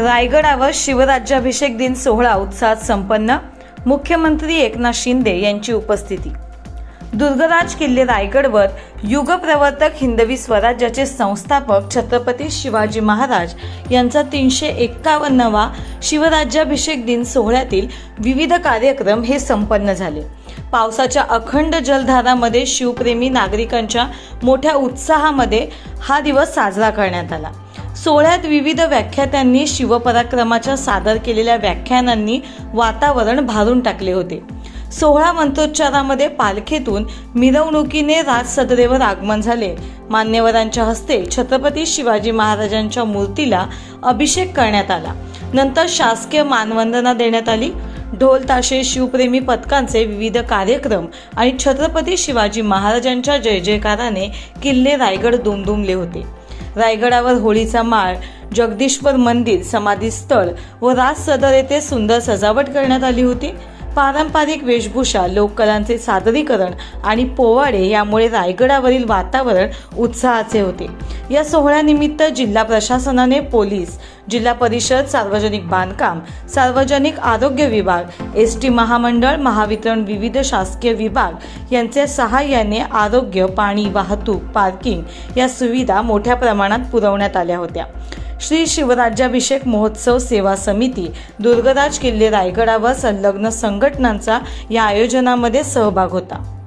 रायगडावर शिवराज्याभिषेक दिन सोहळा उत्साहात संपन्न. मुख्यमंत्री एकनाथ शिंदे यांची उपस्थिती. दुर्गराज किल्ले रायगडवर युगप्रवर्तक हिंदवी स्वराज्याचे संस्थापक छत्रपती शिवाजी महाराज यांचा तीनशे एक्कावन्नवा शिवराज्याभिषेक दिन सोहळ्यातील विविध कार्यक्रम हे संपन्न झाले. पावसाच्या अखंड जलधारामध्ये शिवप्रेमी नागरिकांच्या मोठ्या उत्साहामध्ये हा दिवस साजरा करण्यात आला. सोहळ्यात विविध व्याख्यात्यांनी शिवपराक्रमाच्या सादर केलेल्या व्याख्यानांनी वातावरण भारून टाकले होते. सोहळा मंत्रोच्चारामध्ये पालखीतून मिरवणुकीने राजसदरेवर आगमन झाले. मान्यवरांच्या हस्ते छत्रपती शिवाजी महाराजांच्या मूर्तीला अभिषेक करण्यात आला. नंतर शासकीय मानवंदना देण्यात आली. ढोल ताशे शिवप्रेमी पथकांचे विविध कार्यक्रम आणि छत्रपती शिवाजी महाराजांच्या जय जयकाराने किल्ले रायगड दुमदुमले होते. रायगडावर होळीचा माळ जगदीश्वर मंदिर समाधी स्थळ व राज सदर येथे सुंदर सजावट करण्यात आली होती. पारंपरिक वेशभूषा लोककलांचे सादरीकरण आणि पोवाडे यामुळे रायगडावरील वातावरण उत्साहाचे होते. या सोहळ्यानिमित्त जिल्हा प्रशासनाने पोलीस जिल्हा परिषद सार्वजनिक बांधकाम सार्वजनिक आरोग्य विभाग एस टी महामंडळ महावितरण विविध शासकीय विभाग यांच्या सहाय्याने आरोग्य पाणी वाहतूक पार्किंग या सुविधा मोठ्या प्रमाणात पुरवण्यात आल्या होत्या. श्री शिवराज्याभिषेक महोत्सव सेवा समिती दुर्गराज किल्ले रायगडावर संलग्न संघटनांचा या आयोजनामध्ये सहभाग होता.